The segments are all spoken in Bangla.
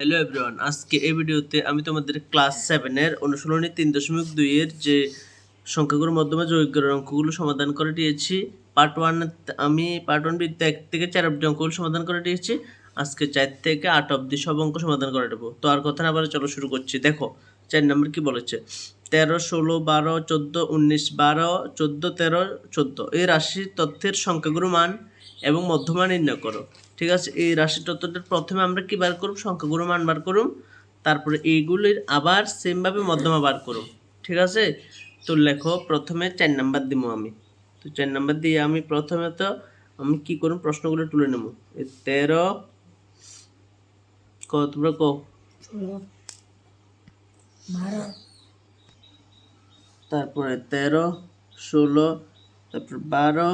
হ্যালো এভরিওয়ান, আজকে এই ভিডিওতে আমি তোমাদের ক্লাস সেভেনের অনুশীলনী তিন দশমিক দুইয়ের যে সংখ্যাগুলো মাধ্যমে যৌগের অঙ্কগুলো সমাধান করে দিয়েছি পার্ট ওয়ান আমি পার্ট ওয়ান বিদ্যা এক থেকে চার অব্দি অঙ্কগুলো সমাধান করে দিয়েছি, আজকে চার থেকে আট অব্দি সব অঙ্ক সমাধান করে দেবো। তো আর কথা না বলে চলো শুরু করছি। দেখো, চার নম্বর কি বলেছে? তেরো, ষোলো, বারো, চোদ্দ, উনিশ, বারো, চোদ্দ, তেরো, চোদ্দ। এই রাশির তথ্যের সংখ্যাগুলো মান এবং মধ্যমা নির্ণয় করো। ঠিক আছে? এই রাশি তত্ত্বটার প্রথমে আমরা কি বার করব সংখ্যাগুলো মান বার করুম। তারপরে এইগুলির আবার সেমভাবে মধ্যমা বার করুম। ঠিক আছে? তো লেখো প্রথমে চার নাম্বার দিব আমি। তো চার নাম্বার দিয়ে আমি প্রথমে তো আমি কি করুম? প্রশ্নগুলো তুলে নেব। এই তেরো ক তোমরা কো? তারপরে তেরো ষোলো তারপর বারো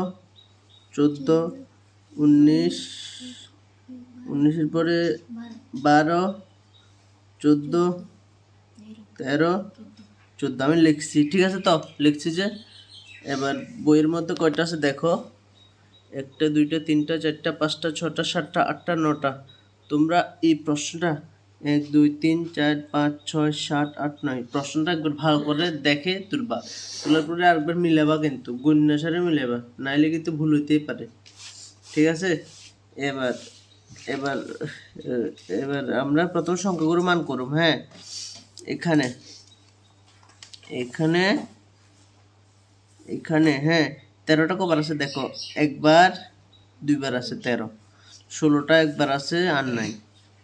চোদ্দ উনিশ, উনিশের পরে বারো, চোদ্দ, তেরো, চোদ্দ। আমি লিখছি, ঠিক আছে তো? লিখছি যে, এবার বইয়ের মধ্যে কয়টা আছে দেখো? একটা, দুইটা, তিনটা, চারটা, পাঁচটা, ছটা, সাতটা, আটটা, নটা। তোমরা এই প্রশ্নটা এক, দুই, তিন, চার, পাঁচ, ছয়, সাত, আট, নয় প্রশ্নটা একবার ভালো করে দেখে তুলবা। তোলার পরে আরেকবার মিলাবা কিন্তু গুণ্যাসারে মিলাবা, নাইলে কিন্তু ভুল হইতেই পারে। ঠিক আছে? এবার এবার এবার আমরা প্রথম সংখ্যাগুলো মান করুম হ্যাঁ? এখানে এখানে এখানে হ্যাঁ? তেরোটা কবার আছে, দেখো, একবার, দুইবার আছে তেরো। ষোলোটা একবার আছে আর নাই।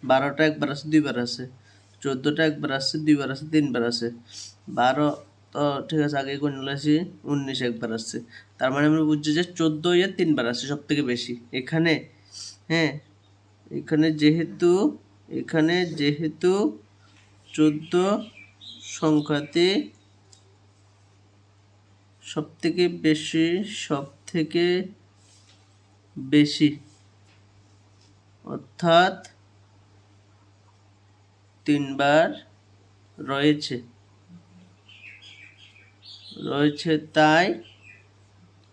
বারোটা একবার আছে, দুইবার আছে। চোদ্দোটা একবার আছে, দুইবার আছে, তিনবার আছে। বারো তো ঠিক আছে, আগে কোন আসি, উনিশ একবার আসছে। তার মানে আমরা বুঝছি যে চোদ্দ ইয়ে তিনবার আসছে সব থেকে বেশি। এখানে হ্যাঁ এখানে যেহেতু এখানে যেহেতু চোদ্দ সংখ্যাতে সব থেকে বেশি সব থেকে বেশি, অর্থাৎ তিনবার রয়েছে। রয়েছে তাই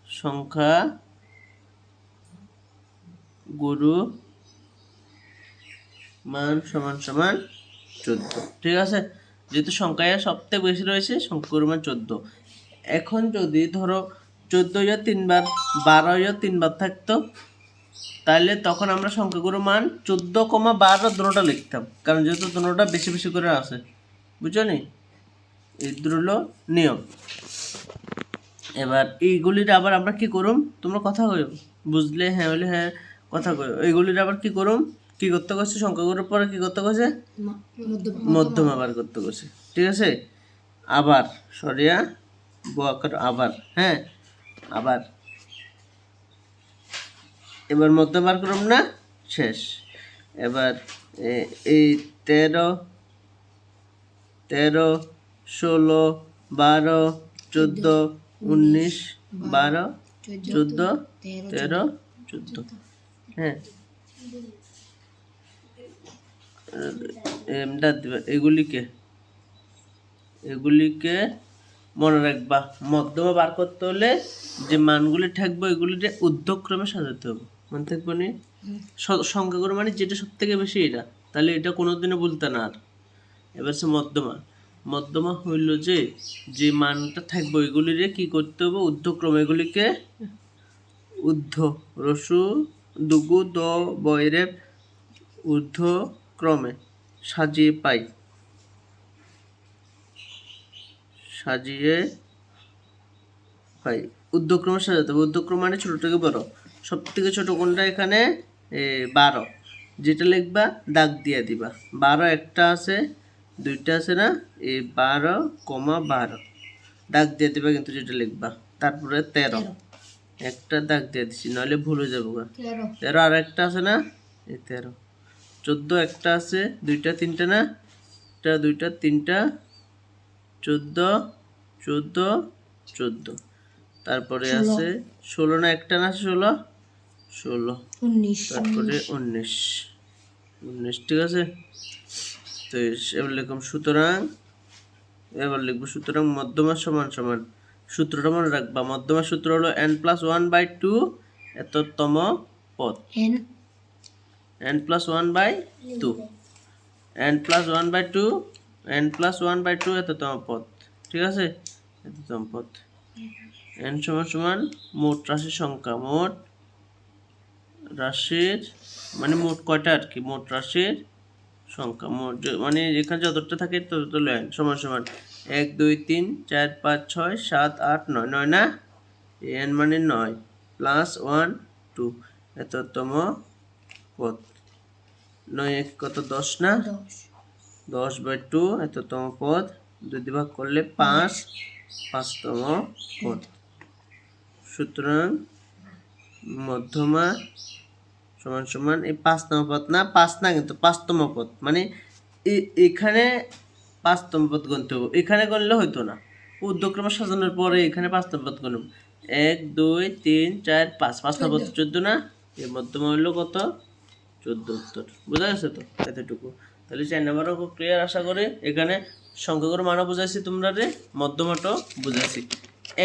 সংখ্যা গুরু মান সমান সমান চোদ্দ। ঠিক আছে? যেহেতু সংখ্যায় সব থেকে বেশি রয়েছে সংখ্যাগুরু মান চোদ্দ। এখন যদি ধরো চোদ্দ ইয়া তিনবার, বারো ইয়া তিনবার থাকতো তাহলে তখন আমরা সংখ্যাগুরু মান চোদ্দ কমা বারো দুটোটা লিখতাম। কারণ যেহেতু দুটোটা বেশি বেশি করে আছে। বুঝছ এই দুটো নিয়ম। এবার এইগুলির আবার আমরা কি করুম? তোমরা কথা কই বুঝলে হ্যাঁ হলে হ্যাঁ কথা কই। এইগুলির আবার কি করুম? কি করতে গেছে সংখ্যাগুলোর পরে কি করতে মধ্য মধ্যম আবার করতে গেছে ঠিক আছে? আবার সরিয়া বোয়াকার আবার হ্যাঁ? আবার। এবার মধ্যম বার করুম না? শেষ। এবার এই তেরো তেরো ষোলো বারো চোদ্দ, উনিশ, বারো, চোদ্দ, তেরো, চোদ্দ। হ্যাঁ। এগুলিকে এগুলিকে মনে রাখবা। মধ্যমা বার করতে হলে যে মানগুলি থাকবে এগুলিকে ঊর্ধ্বক্রমে সাজাতে হবে। মনে থাকবে নি? সংখ্যাগুলো মানে যেটা সব থেকে বেশি এটা। তাহলে এটা কোনোদিনও বলতে না আর। এবার সে মধ্যমা। মধ্যমা হইল যে যে মানটা থাকবে ওইগুলিরে কি করতে হবে? ঊর্ধ্বক্রমে এগুলিকে ঊর্ধ্ব রসু দুগু দ বয়রে ঊর্ধ্বক্রমে সাজিয়ে পাই। সাজিয়ে পাই। ঊর্ধ্বক্রমে সাজাতে হবে। ঊর্ধ্বক্রম মানে ছোট থেকে বড়। সব থেকে ছোট কোনটা? এখানে বারো। যেটা লিখবা, দাগ দিয়ে দিবা। বারো একটা আছে দুইটা আছে না? এই বারো কমা বারো। দাগ দিয়ে দিবা কিন্তু যেটা লিখবা। তারপরে তেরো। একটা দাগ দিয়ে দিছি নাহলে ভুলে যাব গা। তেরো। আর একটা আছে না? এই তেরো। চোদ্দ একটা আছে দুইটা তিনটা না? একটা দুইটা তিনটা চোদ্দ চোদ্দ চোদ্দ। তারপরে আছে ষোলো না একটা না ষোলো? ষোলো। উনিশ। তারপরে উনিশ। উনিশ ঠিক আছে? তো এবার লিখলাম সুতরাং এবার লিখব সুতরাং মধ্যমা সমান সমান সূত্রটা মনে রাখবা। মধ্যমা সূত্র হলো n plus one by two এততম পদ। N plus one by two n plus one by two n plus one by two এততম পদ। ঠিক আছে? এততম পদ। এন সমান সমান মোট রাশির সংখ্যা। মোট রাশির মানে মোট কয়টা আর কি? মোট রাশির সংখ্যা মানে এখানে যতটা থাকে তত লেন সমান সমান। এক দুই তিন চার পাঁচ ছয় সাত আট নয় নয় না? এন মানে নয় প্লাস ওয়ান টু। এততম পদ। নয় এক কত দশ না? দশ। দশ বাই টু এততম পদ। দুই ভাগ করলে পাঁচ পাঁচতম পদ। সুতরাং মধ্যমা সমান সমান এই পাঁচতম পদ না পাঁচ না কিন্তু পাঁচতম পদ। মানে এখানে পাঁচতম পদ গণতে হবে এখানে গণলে হইতো না। উদ্যোগক্রমে সাজানোর পরে এখানে পাঁচতম পদ গণব এক দুই তিন চার পাঁচ। পাঁচতম পদ চোদ্দ। না? এর মধ্যমা হইল কত? চোদ্দ উত্তর। বোঝা গেছে তো? এতটুকু। তাহলে চার নাম্বারও খুব ক্লিয়ার আশা করি এখানে সংখ্যাগুলো মানও বুঝাইছি তোমরা রে মধ্যমটাও বুঝাইছি।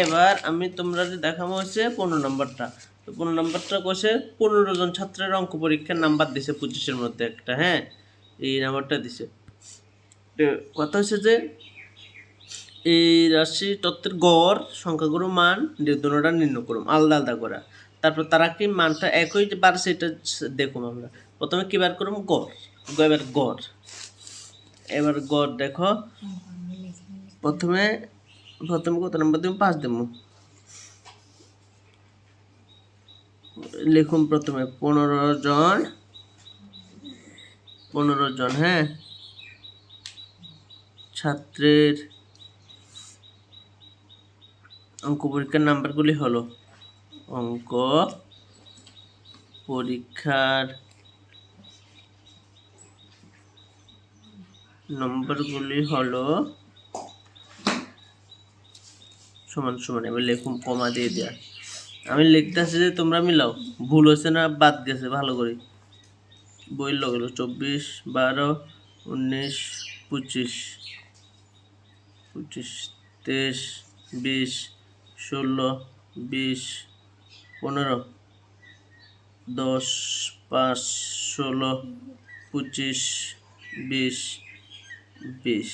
এবার আমি তোমরা দেখাবো হচ্ছে পনেরো নম্বরটা। তো পনেরো নম্বরটা কইছে? পনেরো জন ছাত্রের অঙ্ক পরীক্ষার নাম্বার দিছে পঁচিশের মধ্যে একটা হ্যাঁ? এই নাম্বারটা দিছে। কথা হচ্ছে যে এই রাশি তত্ত্বের গড় সংখ্যাগুলো মান দুটোটা নির্ণয় করুম আলাদা আলাদা করা। তারপর তারা কি মানটা একই বার সেটা দেখুম আমরা। প্রথমে কি বার করুম? গড়। এবার গড়। এবার গড় দেখো। প্রথমে প্রথমে কত নম্বর দেবো পাঁচ দেবো লিখুন প্রথমে। পনেরো জন। পনেরো জন হ্যাঁ? ছাত্রের অঙ্ক পরীক্ষার নাম্বারগুলি হলো অঙ্ক, পরীক্ষার নম্বরগুলি হলো সমান সমান, এবার লেখুন কমা দিয়ে দেয়া। আমি লিখতেছি যে তোমরা মিলাও। ভুল হয়েছে না, বাদ গেছে, ভালো করে বই লগলো চব্বিশ, বারো, উনিশ, পঁচিশ। পঁচিশ, তেইশ, বিশ, ষোলো, বিশ, পনেরো, দশ, পাঁচ, ষোলো, পঁচিশ, বিশ বিশ।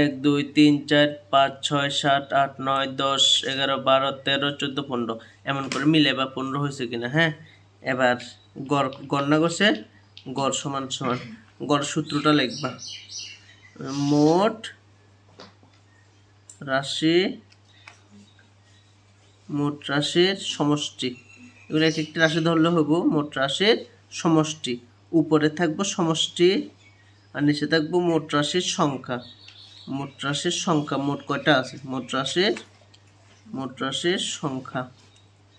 এক, দুই, তিন, চার, পাঁচ, ছয়, সাত, আট, নয়, দশ, এগারো, বারো, তেরো, চোদ্দ, পনেরো। এমন করে মিলে বা পনেরো হয়েছে কিনা হ্যাঁ? এবার গড় গণনা করছে গড় সমান সমান। গড় সূত্রটা লিখবা। মোট রাশি, মোট রাশির সমষ্টি। এগুলো এক একটি রাশি ধরলে হইব মোট রাশির সমষ্টি। উপরে থাকব সমষ্টি আর নিচে থাকব মোট রাশির সংখ্যা। মোট রাশির সংখ্যা, মোট কয়টা আছে? মোট রাশির মোট রাশির সংখ্যা।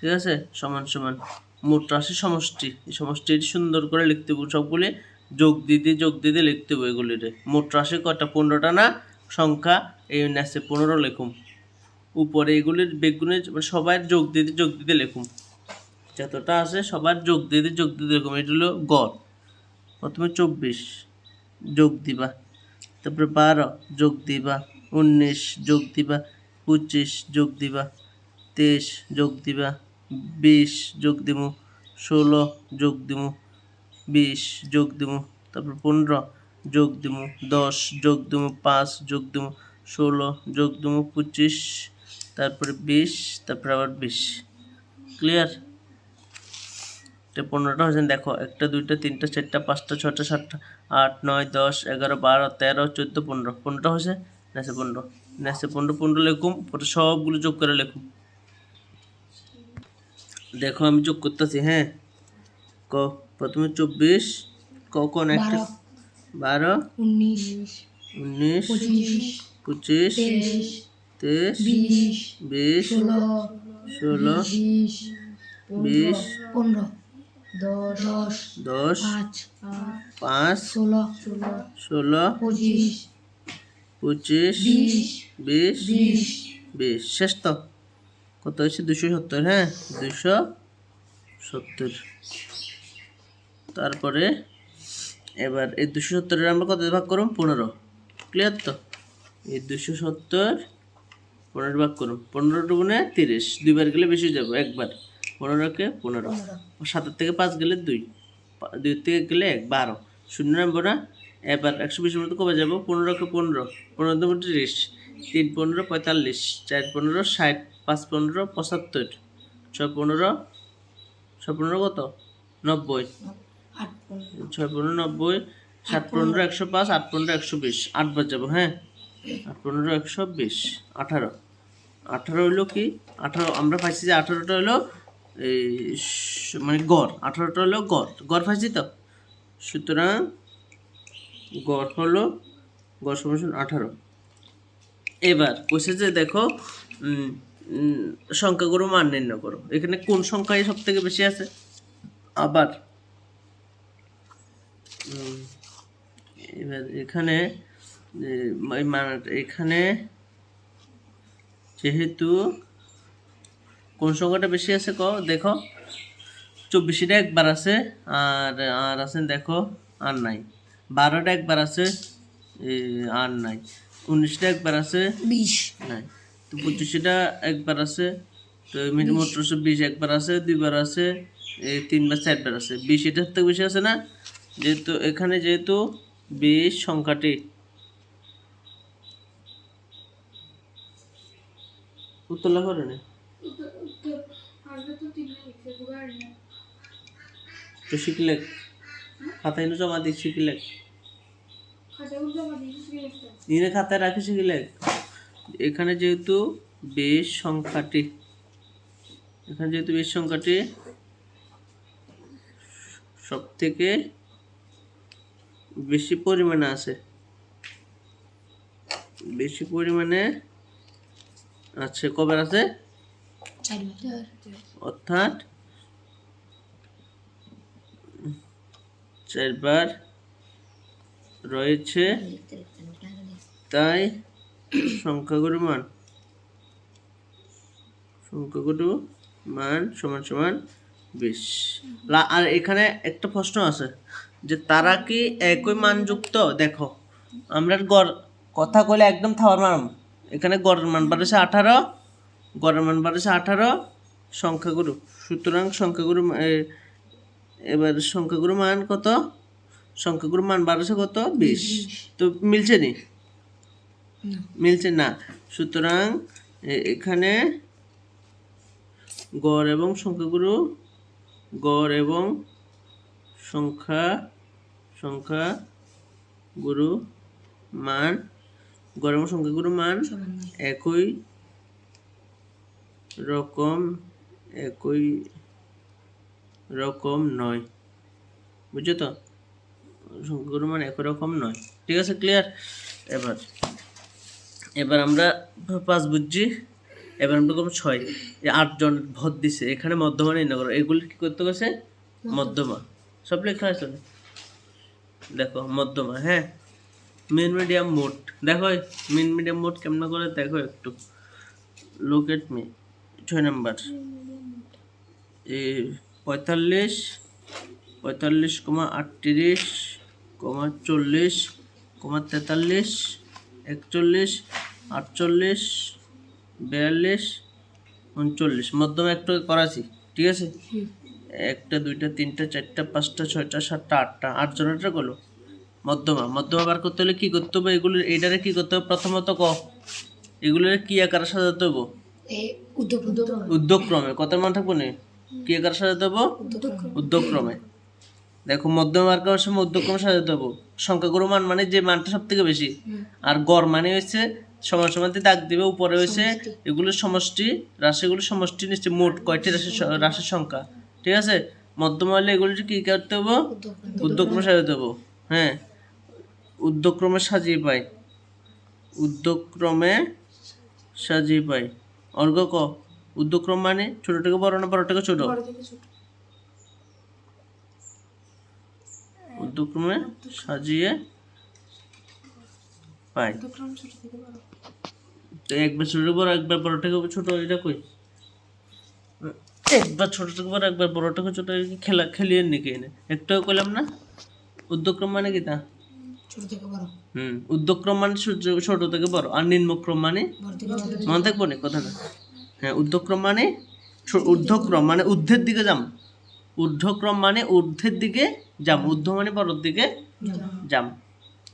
ঠিক আছে? সমান সমান। মোট রাশির সমষ্টি। এই সমষ্টিটি সুন্দর করে লিখতে হবে সবগুলি। যোগ দিতে যোগ দিতে লিখতে হবে এগুলিরে মোট রাশি কয়টা? পনেরোটা না? সংখ্যা, এই ন্যাসে পনেরো লেখুম। উপরে এগুলির বেগুনের মানে সবার যোগ দিতে যোগ দিতে লেখুম। যতটা আছে সবার যোগ দিতে যোগ দিতে লেখুম। এটা হলো গড়। প্রথমে চব্বিশ। যোগ দিবা। তারপরে বারো যোগ দিবা, উনিশ যোগ দিবা, পঁচিশ যোগ দিবা, তেইশ যোগ দিবা, বিশ যোগ দিমু, ষোলো যোগ দিমু, বিশ যোগ দিমু, তারপর পনেরো যোগ দিমু, দশ যোগ দিমু, পাঁচ যোগ দিমু, ষোলো যোগ দিমু, পঁচিশ, তারপরে বিশ, তারপরে আবার বিশ। ক্লিয়ার এটা পনেরোটা হয়েছে। দেখো একটা দুইটা তিনটা চারটা পাঁচটা ছটা সাতটা আট নয় দশ এগারো বারো তেরো চোদ্দ পনেরো। পনেরোটা হয়েছে? নেছে পনেরো। নেছে পনেরো পনেরো লেখুম পরে সবগুলো যোগ করে লেখুম। দেখো আমি যোগ করতেছি হ্যাঁ? ক প্রথমে চব্বিশ ক কোন একটা বারো। উনিশ উনিশ পঁচিশ তেইশ বিশ ষোলো বিশ পনেরো। দশ দশ পাঁচ পাঁচ ষোলো ষোলো ষোলো পঁচিশ পঁচিশ বিশ বিশ বিশ বিশ। শেষ তো। কত হয়েছে? দুশো সত্তর হ্যাঁ? দুশো সত্তর। তারপরে এবার এই দুশো সত্তরের আমরা কত ভাগ করুন? পনেরো। ক্লিয়ার তো? এই দুশো সত্তর পনেরো ভাগ করুন। পনেরো টুকুনে তিরিশ। দুইবার গেলে বেশি যাব একবার। পনেরোকে পনেরো। সাতের থেকে পাঁচ গেলে দুই। দুই থেকে গেলে এক বারো। শূন্য নামবো না। এবার একশো বিশের মধ্যে কবে যাব। পনেরোকে পনেরো। পনেরো দুগুণ তিরিশ। তিন পনেরো পঁয়তাল্লিশ। চার পনেরো ষাট। পাঁচ পনেরো পঁচাত্তর। ছয় পনেরো। ছয় পনেরো কত? নব্বই। ছয় পনেরো নব্বই। সাত পনেরো একশো পাঁচ আট পনেরো একশো বিশ। আটবার যাব হ্যাঁ? আট পনেরো একশো বিশ। আঠারো। আঠারো হইল কি? আঠারো। আমরা পাইছি যে আঠারোটা স- মানে গড়, আঠারোটা হলো গড় গড় পাইছি তো সুতরাং গড় হলো, গড় সমান আঠারো। এবার কোষে যে দেখো সংখ্যাগুলো মান নির্ণয় করো। এখানে কোন সংখ্যায় সব থেকে বেশি আছে? আবার এবার এখানে এখানে যেহেতু কোন সংখ্যাটা বেশি আছে ক? দেখো। চব্বিশটা একবার আছে আর আর আছে দেখো আর নাই। বারোটা একবার আছে আর নাই। উনিশটা একবার আছে বিশ। নাই। তো পঁচিশটা একবার আছে তো আঠারোশো বিশ। একবার আছে দুইবার আছে এই তিনবার চারবার আছে। বিশ এটার থেকে বেশি আছে না? যেহেতু এখানে যেহেতু বিশ সংখ্যাটি। উত্তর করে নে তো শিখলে খাতায় নো জমা দিই শিখলে নিনে খাতায় রাখে শিখলে এখানে যেহেতু বেশ সংখ্যাটি এখানে যেহেতু বেশ সংখ্যাটি সব থেকে বেশি পরিমাণে আছে। বেশি পরিমাণে আছে কবে আছে? অর্থাৎ চারবার রয়েছে তাই সংখ্যাগুরু মান সংখ্যাগুরু মান সমান সমান বিশ আর এখানে একটা প্রশ্ন আছে যে তারা কি একই মানযুক্ত? দেখো আমরা গড় কথা কইলে একদম থাওয়ার মারাম। এখানে গড়ের মান বাড়েছে আঠারো গড়ের মান বাড়েছে আঠারো সংখ্যাগুরু। সুতরাং সংখ্যাগুরু এবার সংখ্যাগুরু মান কত? সংখ্যাগুরু মান বাড়েছে কত? বিশ। তো মিলছে নি? মিলছে না। সুতরাং এখানে গড় এবং সংখ্যাগুরু গড় এবং সংখ্যা সংখ্যা গুরু মান গড় এবং সংখ্যাগুরু মান একই রকম একই রকম নয়। বুঝছ? তো সংখ্যাগুরু মান একই রকম নয়। ঠিক আছে ক্লিয়ার এবার এবার আমরা পাঁচ বুঝছি। এবার আমরা করব ছয়। আটজন ভোট দিছে। এখানে মধ্যমা নির্ণয় করো। এগুলি কি করতে গেছে মধ্যমা। সব লেখা আছে? দেখো, মধ্যমা হ্যাঁ? মিন মিডিয়াম মোট। দেখো মিন মিডিয়াম মোট কেমন করে? দেখো একটু। লোকেট মি ছয় নাম্বার। পঁয়তাল্লিশ পঁয়তাল্লিশ কমা আটত্রিশ, কমা চল্লিশ, কমা তেতাল্লিশ, একচল্লিশ, আটচল্লিশ, বিয়াল্লিশ, উনচল্লিশ। মধ্যমা একটু করাছি, ঠিক আছে? একটা, দুইটা, তিনটা, চারটা, পাঁচটা, ছয়টা, সাতটা, আটটা, আট জনেরটা গেলো মধ্যমা মধ্যমা বার করতে হলে কি করতে হবে? এগুলো এইটারে কি করতে হবে? প্রথমত ক, এগুলোর কি আকারে সাজাতে হব উদ্যোগক্রমে। কত মান থাকব নি কি সাজাতে হব উদ্যোগ উদ্যোগক্রমে। দেখো মধ্যমা বার করার সময় উদ্যোগক্রমে সাজাতে হব সংখ্যাগুরু মান মানে যে মানটা সব থেকে বেশি আর গড় মানে হচ্ছে সমান সমান দিয়ে দাগ দিবে উপরে হচ্ছে এগুলোর সমষ্টি রাশিগুলোর সমষ্টি নিচ্ছে মোট কয়টি রাশি রাশির সংখ্যা। ঠিক আছে? মধ্যমা হলে এগুলো কি করতে হব উদ্যোগ উদ্যোগক্রমে। সাজাতে হব হ্যাঁ। উদ্যোগক্রমে সাজিয়ে পাই। উদ্যোগক্রমে সাজিয়ে পাই। অর্ঘ ক। উদ্যোগক্রম মানে ছোট থেকে বড় না বড় থেকে ছোট। উদ্যোগক্রমে সাজিয়ে পাই। তো একবার ছোট বড় একবার বড় থেকে ছোট এটা কই? একবার ছোট থেকে বড় একবার বড় থেকে ছোট খেলা খেলিয়ে নাকি এনে? একটাও কইলাম না? উদ্যোগক্রম মানে কি তা? ছোট থেকে বড়। হুম উদ্যোগক্রম মানে ছোট- থেকে বড় আর নিম্নক্রম মানে? মনে থাকব না কথাটা হ্যাঁ ঊর্ধ্বক্রম মানে ঊর্ধ্বক্রম মানে ঊর্ধ্বের দিকে যাম। ঊর্ধ্বক্রম মানে ঊর্ধ্বের দিকে যাম ঊর্ধ্ব মানে বড়র দিকে জাম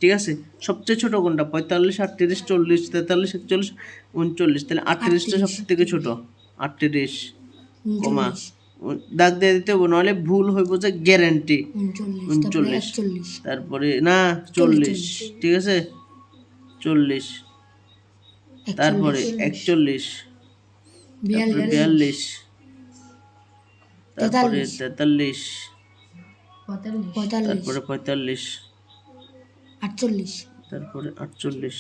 ঠিক আছে? সবচেয়ে ছোট কোনটা? পঁয়তাল্লিশ আটত্রিশ চল্লিশ তেতাল্লিশ একচল্লিশ উনচল্লিশ তাহলে আটত্রিশটা সব থেকে ছোট। আটত্রিশ কমা। দাগ দিয়ে দিতে হবে নাহলে ভুল হইব যে গ্যারান্টি উনচল্লিশ তারপরে না চল্লিশ। ঠিক আছে? চল্লিশ। তারপরে একচল্লিশ। তারপরে বিয়াল্লিশ। বিয়াল্লিশ। তারপরে তেতাল্লিশ। তারপরে পঁয়তাল্লিশ। আটচল্লিশ। তারপরে আটচল্লিশ।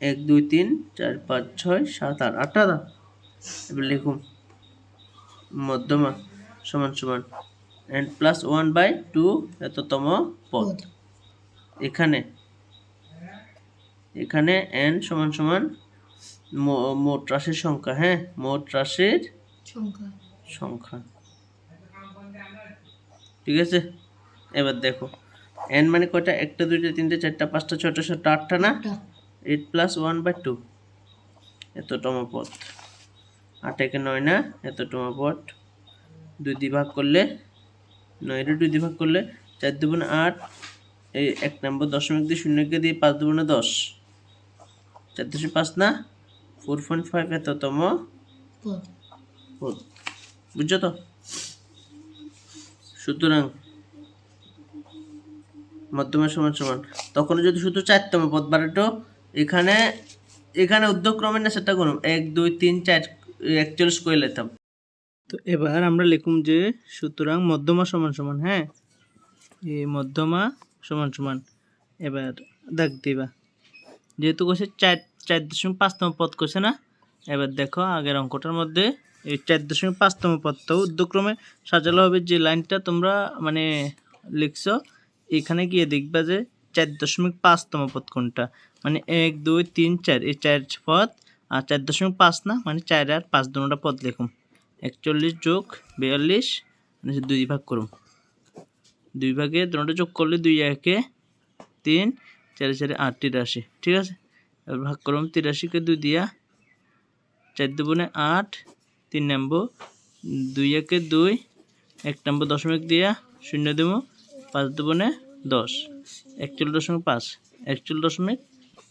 এক দুই তিন চার পাঁচ ছয় সাত আট আটটা দাও এবার লিখুন। মধ্যমা সমান সমান n plus one by two এততম পদ। এখানে এখানে এন সমান সমান মোট রাশির সংখ্যা হ্যাঁ মোট রাশির সংখ্যা। সংখ্যা। ঠিক আছে? এবার দেখো এন মানে কয়টা? একটা দুইটা তিনটে চারটা পাঁচটা ছয়টা সাতটা আটটা না? Eight plus one by two এততম পথ আট একে নয় না এততম পথ দুই দিয়ে ভাগ করলে নয়টা দুই দিয়ে ভাগ করলে চার দুগুণে আট এই এক নম্বর দশমিক দিয়ে শূন্যকে দিয়ে পাঁচ দুগুণে দশ। চার দশমিক পাঁচ না ফোর পয়েন্ট ফাইভ এততম বুঝছ তো? সুতরাং মধ্যমা সমান সমান। তখন যদি শুধু চারতম পদ বাড়াতো এখানে এখানে উদ্যোগক্রমে না সেটা কোনো? এক দুই তিন চার একচল্লিশ করে লেতাম তো এবার আমরা লিখুম যে সুতরাং মধ্যমা সমান সমান হ্যাঁ? এই মধ্যমা সমান সমান। এবার দেখ দিবা। যেহেতু কইছে চার চার দশমিক পাঁচতম পদ কইছে না, এবার দেখো আগের অঙ্কটার মধ্যে এই চার দশমিক পাঁচতম পদটাও উদ্যক্রমে সাজালো হবে যে লাইনটা তোমরা মানে লিখছো, এখানে গিয়ে দেখবা যে চার দশমিক পাঁচতম পদ কোনটা। মানে এক, দুই, তিন, চার, এই চার পদ আর চার দশমিক পাঁচ না মানে চার আর পাঁচ দুটা পদ লিখুম একচল্লিশ যোগ বিয়াল্লিশ মানে দুই ভাগ করুম দুই ভাগে দুটো যোগ করলে দুই একে তিন, চারে চারে আট তিরাশি, ঠিক আছে? এবার ভাগ করুম তিরাশিকে দুই দিয়া চার দুগুণে আট, তিন নম্বর, দুই একে দুই, এক নম্বর দশমিক দিয়া শূন্য দেবো, পাঁচ দুগুণে দশ, একচল্লিশ দশমিক পাঁচ, একচল্লিশ দশমিক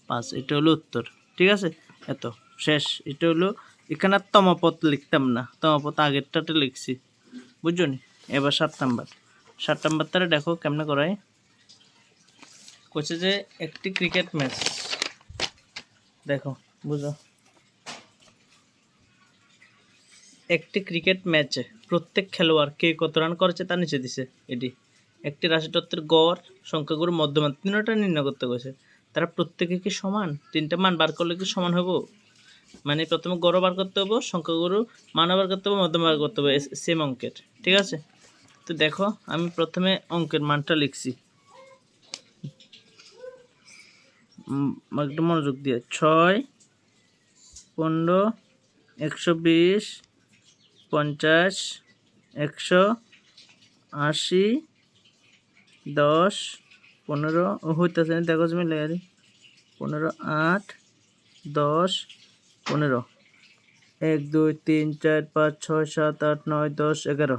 পাঁচ, এটা হলো উত্তর, ঠিক আছে? এত। শেষ। এটা হলো, এখানে আর তমপথ লিখতাম না। তমপথ আগেরটাতে লিখছি। বুঝছ নি? এবার সাত নাম্বার। সাত নাম্বার তারা দেখো কেমনে করায়। কোচে যে, একটি ক্রিকেট ম্যাচ দেখো, বুঝো। একটি ক্রিকেট ম্যাচে প্রত্যেক খেলোয়াড় কে কত রান করেছে তা নিচে দিছে এটি। একটি রাশিতত্ত্বের গড়, সংখ্যাগুরু, মধ্যমান, তিনটা নির্ণয় করতে গেছে তারা প্রত্যেকে কি সমান? তিনটা মান বার করলে কি সমান হব মানে প্রথমে গড় বার করতে হব সংখ্যাগুরু মানও বার করতে হবে, মধ্যম বার করতে হবে সেম অঙ্কের, ঠিক আছে? তো দেখো, আমি প্রথমে অঙ্কের মানটা লিখছি। একটু মনোযোগ দিয়ে, ছয়, পনেরো, একশো বিশ, পঞ্চাশ, একশো আশি, দশ, পনেরো হইতেছে, দেখো তুমি লেগে পনেরো, আট, দশ পনেরো। এক, দুই, তিন, চার, পাঁচ, ছয়, সাত, আট, নয়, দশ, এগারো।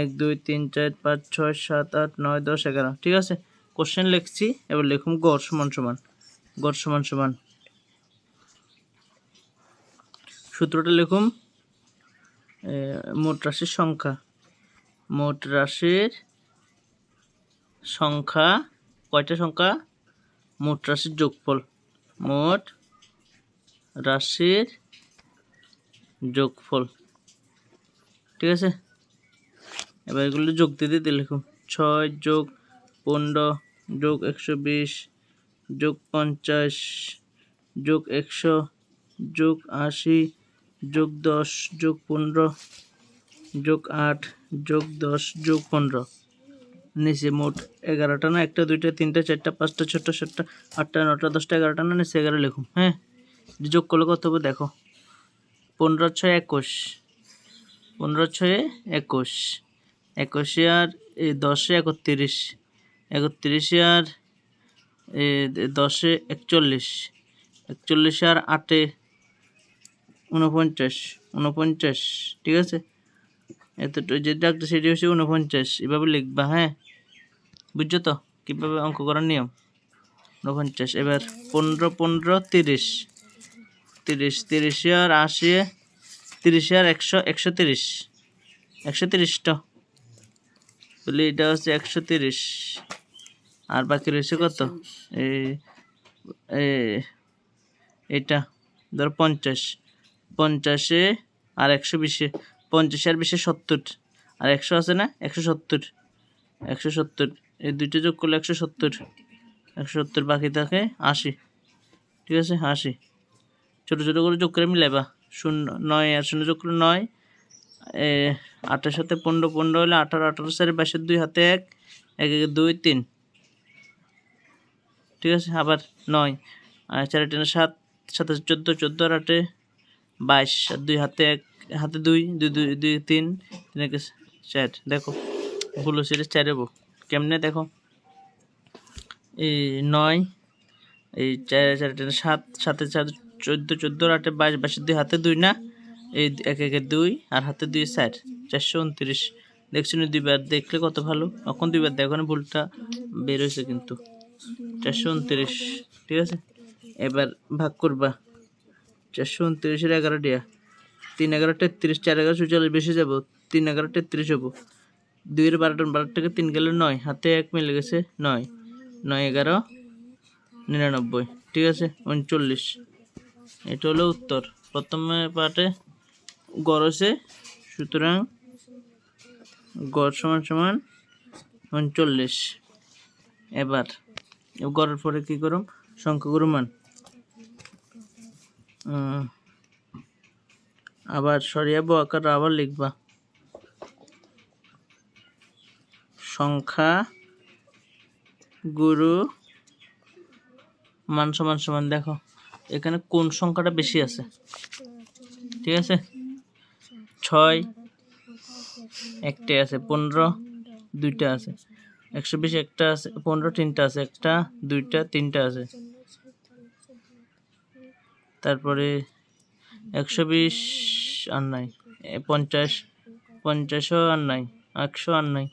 এক, দুই, তিন, চার, পাঁচ, ছয়, সাত, আট, নয়, দশ, এগারো। ঠিক আছে? কোশ্চেন লিখছি, এবার লিখুন গড় সমান সমান। গড় সমান সমান। সূত্রটা লিখুন মোট রাশির সংখ্যা। মোট রাশির সংখ্যা, কয়টা সংখ্যা? মোট রাশির যোগফল। মোট রাশির যোগফল। ঠিক আছে? এবার এগুলো যোগ দিতে দিতে লিখুন। ছয় যোগ পনেরো যোগ একশো বিশ যোগ পঞ্চাশ যোগ একশো যোগ আশি যোগ দশ যোগ পনেরো যোগ আট যোগ দশ যোগ পনেরো। নিচে মোট এগারোটা না? একটা, দুইটা, তিনটা, চারটা, পাঁচটা ছটা সাতটা, আটটা নটা দশটা, এগারোটা না? নিচে এগারো লিখুন হ্যাঁ? যোগ করলে কত হবে? দেখো। পনেরো ছয় একুশ। পনেরো ছয়ে একুশ। একুশে আর দশে একত্রিশ। একত্রিশে আর দশে একচল্লিশ। একচল্লিশে আর আটে উনপঞ্চাশ উনপঞ্চাশ ঠিক আছে? এতটুকু যেটা একটা সেটি হচ্ছে উনপঞ্চাশ এভাবে লিখবা হ্যাঁ? বুঝছ তো? কীভাবে অঙ্ক করার নিয়ম? উনপঞ্চাশ এবার পনেরো পনেরো, তিরিশ। তিরিশ তিরিশ আর আশি তিরিশ আর একশো একশো তিরিশ। একশো তিরিশটা। বলি এটা হচ্ছে একশো তিরিশ। আর বাকি রয়েছে কত? এটা ধর পঞ্চাশ। পঞ্চাশে আর একশো বিশে পঞ্চাশে আর বিশে সত্তর। আর একশো আছে না? একশো সত্তর। একশো সত্তর। এই দুইটা যোগ করলে একশো সত্তর। একশো সত্তর বাকি থাকে আশি। ঠিক আছে? আশি। ছোটো ছোটো করে যোগ করে মিলাইবা। শূন্য, নয় আর শূন্য যোগ করলে নয়। আটের সাথে পনেরো পনেরো হলে আঠারো আঠারো সাড়ে বাইশের দুই হাতে এক এক, একে, দুই, তিন। ঠিক আছে? আবার নয়। চারে টেনে সাত সাথে চোদ্দ চোদ্দ আর আটে বাইশ। আর দুই হাতে এক, হাতে দুই দুই দুই দুই, তিন তিন চার। দেখো, ভুলো সিরিজ চার হব কেমনে দেখো? এই নয়, এই চার চার টেনে সাত সাতে চার চোদ্দ চোদ্দ আটে বাইশ, বাইশের দুই, হাতে দুই না? এই এক, একে দুই আর হাতে দুই চার চারশো উনত্রিশ। দেখছি না দুইবার? দেখলে কত ভালো? এখন দুইবার? দেখো না ভুলটা। বের হয়েছে কিন্তু। চারশো উনত্রিশ, ঠিক আছে? এবার ভাগ করবা। চারশো উনত্রিশের এগারো ডিয়া তিন এগারো তেত্রিশ, চার এগারো চুচল্লিশ বেশি যাব। তিন এগারো তেত্রিশ হব। দুইয়ের বারোটা বারো থেকে তিন গেলে নয়। হাতে এক মিলে গেছে নয়। নয় এগারো, নিরানব্বই, ঠিক আছে? উনচল্লিশ। এটা হলো উত্তর। প্রথমে পার্টে গড়ছে সুতরাং গড় সমান সমান উনচল্লিশ। এবার গড়ের পরে কি করুম? সংখ্যাগুরু মান। আবার সরিয়াবো আকার আবার লিখবা। সংখ্যা গুরু মান সমান সমান দেখো। এখানে কোন সংখ্যাটা বেশি আছে? ঠিক আছে? ছয় একটাই আছে পনেরো, দুইটা আছে। একশো বিশ একটা আছে, পনেরো তিনটা আছে, একটা, দুইটা, তিনটা আছে। তারপরে একশো বিশ আর নাই পঞ্চাশ, পঞ্চাশও আর নাই, একশো আর নাই,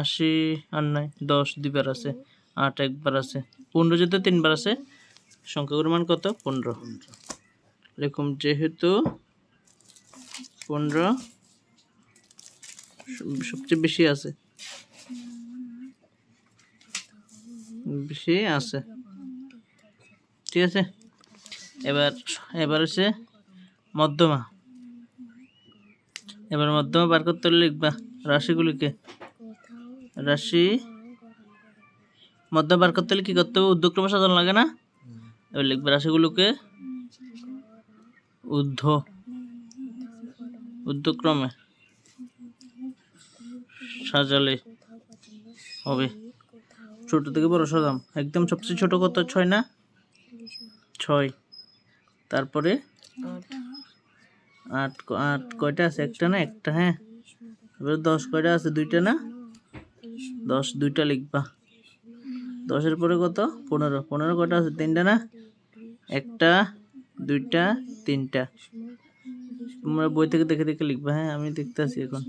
আশি আর নাই, দশ দুইবার আছে, আট একবার আছে, পনেরো যেহেতু তিনবার আছে সংখ্যাগুলোর মান কত? পনেরো। এরকম যেহেতু পনেরো সবচেয়ে বেশি আছে। বেশি আছে। ঠিক আছে? এবার এবার হচ্ছে মধ্যমা। এবার মধ্যমা বার করতে হলে লিখবা রাশিগুলিকে। রাশি মধ্যমা বার করতে হলে কি করতে হবে? উদ্যোগক্রমে সাজানো লাগে না? এবার লিখবে রাশিগুলোকে। ঊর্ধ্ব। উদ্যোগক্রমে সাজালে হবে। ছোট থেকে বড় সাজাম। একদম সবচেয়ে ছোট কত? ছয় না? ছয়। তারপরে আট আট কয়টা আছে? একটা না? একটা হ্যাঁ। এবার দশ কয়টা আছে? দুইটা না? দশ, দুইটা লিখবা। দশের পরে কত? পনেরো। পনেরো কটা আছে? তিনটা না? একটা দুইটা তিনটা। তোমরা বই থেকে দেখে দেখে লিখবা। হ্যাঁ আমি দেখতেছি এখন।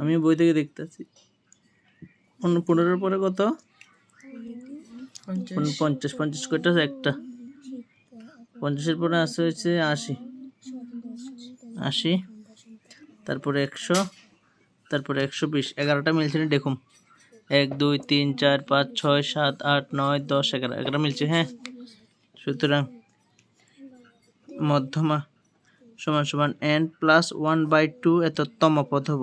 আমি বই থেকে দেখতেছি। পনেরোর পরে কত? পঞ্চাশ। পঞ্চাশ। কয়টা আছে? একটা। পঞ্চাশের পরে আছে হচ্ছে আশি। আশি। তারপরে একশো। তারপরে একশো বিশ। এগারোটা মিলছে না দেখুন এক, দুই, তিন, চার, পাঁচ, ছয়, সাত, আট, নয়, দশ, এগারো। এগারো মিলছে হ্যাঁ? সুতরাং মধ্যমা সমান সমান n plus one by two এততম পদ হব।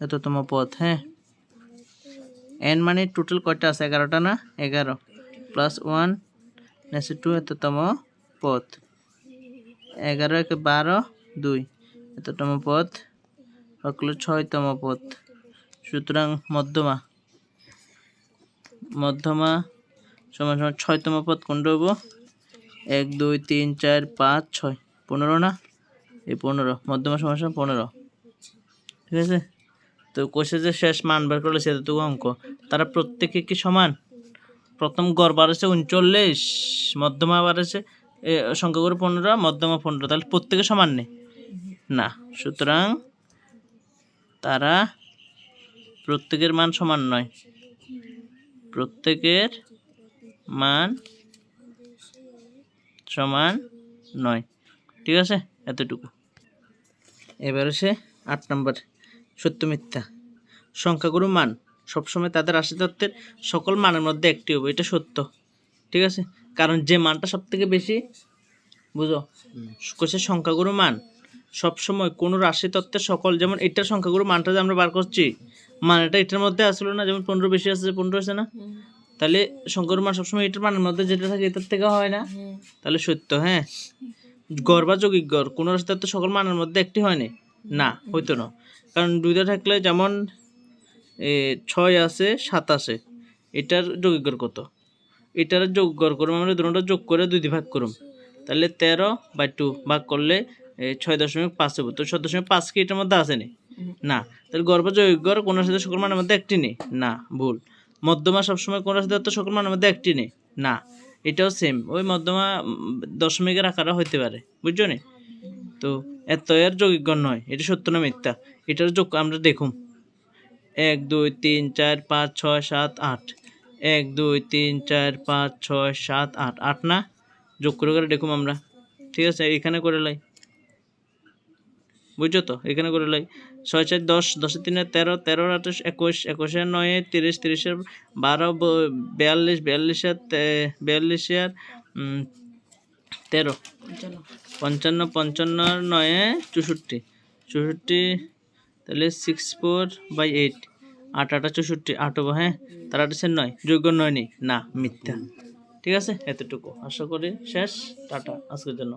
এততম পদ হ্যাঁ? এন মানে টোটাল কয়টা আছে? এগারোটা না? এগারো। প্লাস ওয়ান নেসে টু এততম পদ এগারো একে বারো, দুই। এততম পদ হলো ছয়তম পদ সুতরাং মধ্যমা মধ্যমা সমান সমান ছয়তম পদ, কোনটা হব? এক, দুই, তিন, চার, পাঁচ, ছয়। পনেরো না? এই পনেরো। মধ্যমা সমান সমান পনেরো। ঠিক আছে? তো কোষে যে শেষ মান বের করলে সেতটুকু অঙ্ক। তারা প্রত্যেকে কি সমান? প্রথম গড় বাড়েছে উনচল্লিশ, মধ্যমা বাড়েছে সংখ্যাগুরু পনেরো, মধ্যমা পনেরো। তাহলে প্রত্যেকে সমান নেই? না। সুতরাং তারা প্রত্যেকের মান সমান নয়। প্রত্যেকের মান সমান নয়। ঠিক আছে? এতটুকু। এবার হচ্ছে আট নম্বর। সত্য মিথ্যা। সংখ্যাগুরু মান সবসময় তাদের রাশি তত্ত্বের সকল মানের মধ্যে একটি হবে। এটা সত্য। ঠিক আছে? কারণ যে মানটা সব থেকে বেশি, বুঝো? কোষে সংখ্যাগুরু মান সবসময় কোনো রাশি তত্ত্বের সকল, যেমন এটার সংখ্যাগুরু মানটা যে আমরা বার করছি মানটা এটার মধ্যে আসলো না যেমন পনেরো বেশি আছে পনেরো আছে না। তাহলে শঙ্কর মান সবসময় এটার মানের মধ্যে যেটা থাকে এটার থেকে হয় না। তাহলে সত্য হ্যাঁ? গড় বা যৌগিক গড় কোনো রাশি তো সকল মানের মধ্যে একটি হয়নি না হইতো না। কারণ দুইটা থাকলে যেমন এ, ছয় আছে সাত আছে এটার যৌগিক গড় কত? এটার যোগ গড় করুম আমরা দুটোটা যোগ করে দুই দিয়ে ভাগ করুম। তাহলে তেরো বাই টু ভাগ করলে ছয় দশমিক পাঁচ হবে তো ছয় দশমিক পাঁচ কি এটার মধ্যে আছে নি, তাহলে গড় বা যৌগিক গড় কোন সাথে সকল মানের মধ্যে একটি নেই। না, ভুল। মধ্যমা সবসময় কোন সাথে তো সকল মানের মধ্যে একটি নেই। না, এটাও সেম ওই মধ্যমা দশমিকের আকারে হইতে পারে। বুঝছ নি? তো এত এর যৌগিক নয়, এটা সত্য না মিথ্যা? এটার যোগ আমরা দেখুম। এক, দুই, তিন, চার, পাঁচ, ছয়, সাত, আট। এক, দুই, তিন, চার, পাঁচ, ছয়, সাত, আট। আট না? যোগ করে করে দেখুম আমরা। ঠিক আছে, এখানে করে লাই। বুঝছ তো? এখানে করে লাই। ছয় চার দশ দশের তিনে তেরো তেরো আঠাশ একুশ একুশের নয় তিরিশ তিরিশের বারো বিয়াল্লিশ বিয়াল্লিশের বিয়াল্লিশের তেরো। পঞ্চান্ন। পঞ্চান্ন নয়ে চৌষট্টি। চৌষট্টি তাহলে সিক্স ফোর বাই এইট আট আটা চৌষট্টি। আট হব হ্যাঁ? তার আঠাশে নয়। যোগ্য নয় নেই। না মিথ্যা। ঠিক আছে? এতটুকু। আশা করি শেষ। টাটা। আজকের জন্য।